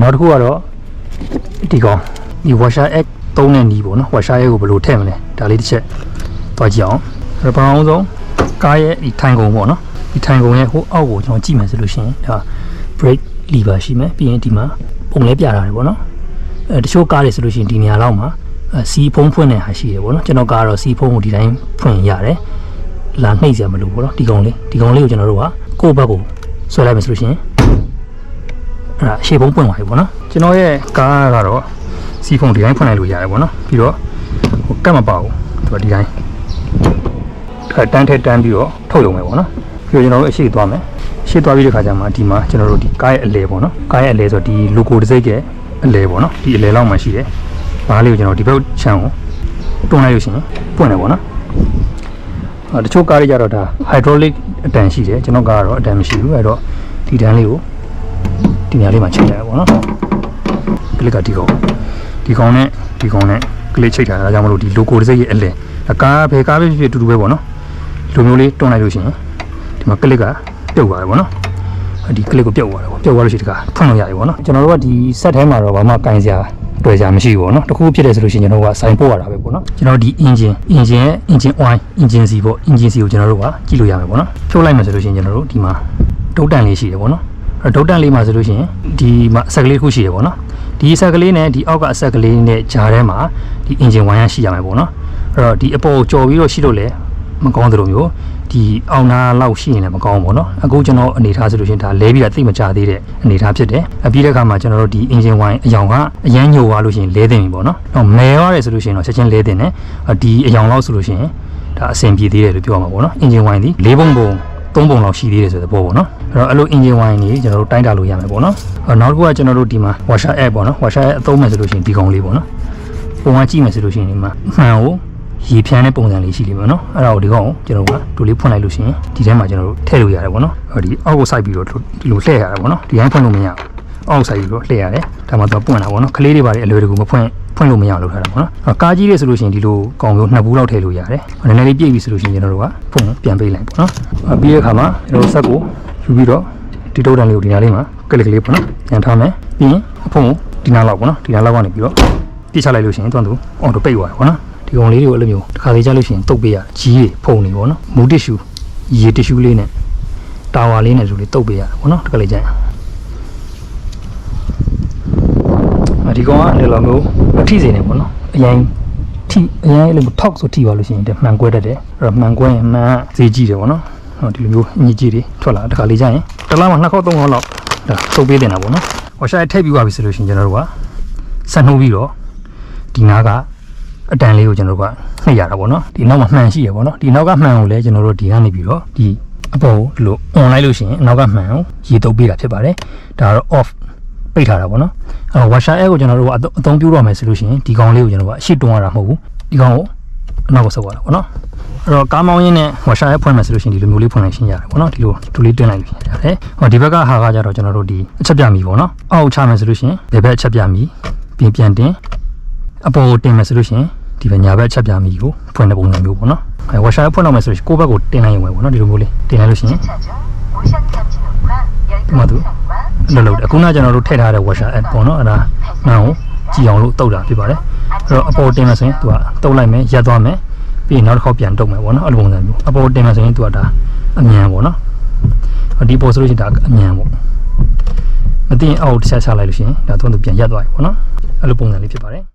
နောက်တစ်ခုကတော့ဒီကောင်ဒီ washer egg သုံးတဲ့နီးပေါ့နော် washer egg ကိုဘယ်လိုထည့်မလဲဒါလေးတစ်ချက်သွားကြည့်အောင်အဲ့တော့ပထမဆုံးကားရဲ့ဒီထိုင်ကုန်ပေါ့နော်ဒီထိုင်ကုန်ရဲ့ဟိုအောက်ကိုကျွန်တော်ကြည့်မယ်ဆိုလို့ရှိရင်ဒါ brake lever ရှိမယ်ပြီးရင်ဒီမှာပုံလဲပြထားတယ်ပေါ့နော်အဲတချို့ကားတွေဆိုလို့ရှိရင်ဒီနေရာလောက်မှာအဲစီဖုံးဖွင့်တဲ့ဟာရှိတယ်ပေါ့နော်ကျွန်တော်ကားကတော့စီဖုံးကိုဒီတိုင်းဖွင့်ရတယ်လာနှိပ်စရာမလိုဘူးပေါ့နော်ဒီကောင်လေးဒီကောင်လေးကိုကျွန်တော်တို့ကကိုယ့်ဘက်ကိုဆွဲလိုက်မယ်ဆိုလို့ရှိရင် အဲ့ဒါရှေ့ဘုံပွင့်သွားပြီပေါ့နော်ကျွန်တော်ရဲ့ကားကတော့စီဖုန်းဒီတိုင်းဖွင့်လိုက်လို့ရတယ်ပေါ့နော်ပြီးတော့ဟိုကတ်မပါဘူးသူကဒီတိုင်းတစ်ခါတန်းထက်တန်းပြီးတော့ထုတ်ရုံပဲပေါ့နော်ပြီးတော့ကျွန်တော်တို့အရှိသွားမယ်ရှေ့သွားပြီးတဲ့ခါကျမှဒီမှာကျွန်တော်တို့ဒီကားရဲ့အလဲပေါ့နော်ကားရဲ့အလဲဆိုတော့ဒီ logo တစ်စိတ်ရဲ့အလဲပေါ့နော်ဒီအလဲလောက်မှရှိတယ်ဘားလေးကိုကျွန်တော်ဒီဘက်ချမ်းကိုတွန်းလိုက်လို့ရှိရင်ပွင့်တယ်ပေါ့နော်အဲတချို့ကားတွေကြတော့ဒါ hydraulic အတန်ရှိတယ်ကျွန်တော်ကားကတော့အတန်မရှိဘူးအဲ့တော့ဒီတန်းလေးကို ဒီနေရာလေးမှာချိန်လိုက်ရပါတော့ကလစ်ကဒီကောင်ဒီကောင်နဲ့ဒီကောင်နဲ့ကလစ်ချိန်ထားတာဒါကြောင့်မလို့ဒီ logo တစ်စိတ်ရဲ့အလဲအကားဘယ်ကားပဲဖြစ်ဖြစ်အတူတူပဲပေါ့နော်ဒီလိုမျိုးလေးတွန်းလိုက်လို့ရှိရင်ဒီမှာကလစ်ကပြုတ်သွားတယ်ပေါ့နော်ဒီကလစ်ကိုပြုတ်သွားတယ်ပေါ့ပြုတ်သွားလို့ရှိရင်ဒီကဖွင့်လို့ရတယ်ပေါ့နော်ကျွန်တော်တို့ကဒီ set ထဲမှာတော့ဘာမှကင်စရာတွေ့ကြမရှိဘူးပေါ့နော်တခုဖြစ်တယ်ဆိုလို့ရှိရင်ကျွန်တော်တို့ကစိုင်ပို့ရတာပဲပေါ့နော်ကျွန်တော်ဒီ engine engine ရဲ့ engine oil engine C ပေါ့ engine C ကိုကျွန်တော်တို့ကကြည့်လို့ရမယ်ပေါ့နော်ဖြုတ်လိုက်မယ်ဆိုလို့ရှိရင်ကျွန်တော်တို့ဒီမှာဒုတ်တန်လေးရှိတယ်ပေါ့နော်အဲ့တော့ ဒုတ်တန်လေးမှာဆိုလို့ရှိရင်ဒီမှာအဆက်ကလေးခုရှိရပေါ့နော်ဒီအဆက်ကလေးနဲ့ဒီအောက်ကအဆက်ကလေးနဲ့ဂျားထဲမှာဒီ engine ဝိုင်းရရှိရမယ်ပေါ့နော်အဲ့တော့ဒီအပေါ်ကြော်ပြီးတော့ရှိတော့လဲမကောင်းသလိုမျိုးဒီအောင်နာလောက်ရှိရင်လည်းမကောင်းဘူးပေါ့နော်အခုကျွန်တော်အနေထားဆိုလို့ရှိရင်ဒါလဲပြီးတာသိမကြသေးတဲ့အနေထားဖြစ်တယ်အပြည့်တဲ့အခါမှာကျွန်တော်တို့ဒီ engine wine အယောင်ကအရန်ညိုသွားလို့ရှိရင်လဲတင်ပြီပေါ့နော်တော့မဲရတယ်ဆိုလို့ရှိရင်တော့ချက်ချင်းလဲတင်တယ်ဒီအယောင်လောက်ဆိုလို့ရှိရင်ဒါအဆင်ပြေသေးတယ်လို့ပြောရမှာပေါ့နော် engine wine ဒီ၄ဘုံဘုံ 3ပုံလောက်ရှိသေးတယ်ဆိုတဲ့ဘောပေါ့နော်အဲ့တော့အဲ့လို engine wine ကြီးကျွန်တော်တို့တိုင်းတာလို့ရမယ်ပေါ့နော်နောက်တစ်ခုကကျွန်တော်တို့ဒီမှာ washer app ပေါ့နော် washer app အသုံးမယ်ဆိုလို့ရှိရင်ဒီကောင်လေးပေါ့နော်ပုံကကြည့်မယ်ဆိုလို့ရှိရင်ဒီမှာမှန်ကိုရေဖြန်းတဲ့ပုံစံလေးရှိလိမ့်မယ်နော်အဲ့ဒါကိုဒီကောင်ကျွန်တော်ကဒူလေးဖွင့်လိုက်လို့ရှိရင်ဒီထဲမှာကျွန်တော်တို့ထည့်လို့ရတယ်ပေါ့နော်ဒီအောက်ကိုစိုက်ပြီးတော့ဒီလိုလှည့်ရတယ်ပေါ့နော်ဒီတိုင်းဖွင့်လို့မရဘူးအောက်စိုက်ပြီးတော့လှည့်ရတယ်ဒါမှသူပွင့်လာပေါ့နော်ကလေးတွေဘာတွေအလွယ်တကူမဖွင့် ဖွင့်လို့မရအောင်လုပ်ထားတာပေါ့နော်အဲ့ကားကြီးတွေဆိုလို့ရှိရင်ဒီလိုကောင်မျိုးနှစ်ဘူးလောက်ထည့်လို့ရတယ်နည်းနည်းလေးပြည့်ပြီဆိုလို့ရှိရင်ကျွန်တော်တို့ကဖွင့်ပြန်ပေးလိုက်ပေါ့နော်အဲ့ပြီးတဲ့အခါမှာကျွန်တော်တို့ဆက်ကိုယူပြီးတော့ဒီတုတ်တန်လေးကိုဒီနားလေးမှာကလစ်ကလေးပေါ့နော်ပြန်ထားမယ်ပြီးရင်အဖုံကိုဒီနားလောက်ပေါ့နော်ဒီနားလောက်ကနေပြီးတော့ပြစ်ချလိုက်လို့ရှိရင်သူကသူအော်တိုပိတ်သွားတယ်ပေါ့နော်ဒီကောင်လေးတွေကိုအဲ့လိုမျိုးတစ်ခါသေးကြလို့ရှိရင်တုတ်ပေးရကြီးတွေဖုံနေပေါ့နော်မူတစ်ရှူရေတစ်ရှူလေးနဲ့တာဝါလေးနဲ့ဆိုလေးတုတ်ပေးရတယ်ပေါ့နော်တစ်ခါလေးကြရင် ဒီကောင်ကလည်းလိုမျိုးမထိစေနဲ့ပေါ့နော်အရင်ထိအရင်အဲ့လိုထောက်ဆိုထိပါလို့ရှိရင်တဲ့မှန်ကွဲတတ်တယ်အဲ့တော့မှန်ကွဲရင်မှန်ဈေးကြီးတယ်ပေါ့နော်ဟောဒီလိုမျိုးညစ်ကြီးတွေထွက်လာတစ်ခါလေးကြရင်တစ်လားမှနှစ်ခေါက်သုံးခေါက်လောက်ဒါတုတ်ပေးတင်တာပေါ့နော်ဟောရှာထည့်ပြီးသွားပြီဆိုလို့ရှိရင်ကျွန်တော်တို့ကဆက်နှုတ်ပြီးတော့ဒီနားကအတန်လေးကိုကျွန်တော်တို့ကနှိပ်ရတာပေါ့နော်ဒီနောက်မှာမှန်ရှိရပေါ့နော်ဒီနောက်ကမှန်ကိုလည်းကျွန်တော်တို့ဒီကနေပြီးတော့ဒီအပေါ်ကိုဒီလို on လိုက်လို့ရှိရင်အနောက်ကမှန်ကိုရေတုပ်ပေးတာဖြစ်ပါတယ်ဒါကတော့ off ပိတ်ထားတာပေါ့နော်အဲ့တော့ washer air ကိုကျွန်တော်တို့ကအသုံးပြုတော့မယ်ဆိုလို့ရှိရင်ဒီကောင်လေးကိုကျွန်တော်တို့ကအရှိတွန်းရတာမဟုတ်ဘူးဒီကောင်ကိုအနောက်ကိုဆုပ်ရတာပေါ့နော်အဲ့တော့ကားမောင်းရင်းနဲ့ washer air ဖွင့်မယ်ဆိုလို့ရှိရင်ဒီလိုမျိုးလေးဖွင့်လိုက်ရှင်းရတယ်ပေါ့နော်ဒီလိုဒူလေးတွန်းလိုက်ရှင်းရတယ်ဟောဒီဘက်ကဟာကကြတော့ကျွန်တော်တို့ဒီအချက်ပြမီပေါ့နော်အောက်ချမယ်ဆိုလို့ရှိရင်ဒီဘက်အချက်ပြမီပြင်ပြန်တင်အပေါ်ကိုတင်မယ်ဆိုလို့ရှိရင်ဒီဘက်ညာဘက်ချက်ပြမီကိုဖွင့်တဲ့ပုံစံမျိုးပေါ့နော်အဲ washer ဖွင့်တော့မယ်ဆိုရင်ကိုယ့်ဘက်ကိုတင်လိုက်ရင်ဝင်ပေါ့နော်ဒီလိုမျိုးလေးတင်လိုက်လို့ရှိရင်ဒီမှာသူ လှုပ်လှုပ်တယ်အခုနကကျွန်တော်တို့ထည့်ထားတဲ့ washer app ပေါ့နော်အဲ့ဒါမှန်ကိုကြည်အောင်လို့တုတ်တာဖြစ်ပါတယ်အဲ့တော့အပေါ်တင်မယ်ဆိုရင်သူကတုတ်လိုက်မယ်ရက်သွားမယ်ပြီးရင်နောက်တစ်ခေါက်ပြန်တုတ်မယ်ပေါ့နော်အဲ့လိုပုံစံမျိုးအပေါ်တင်မယ်ဆိုရင်သူကဒါအမြန်ပေါ့နော်ဒီပေါ်ဆိုလို့ရှိရင်ဒါအမြန်ပေါ့မသိရင်အောက်တစ်ချက်ချလိုက်လို့ရှိရင်ဒါသူကသူပြန်ရက်သွားပြီပေါ့နော်အဲ့လိုပုံစံလေးဖြစ်ပါတယ်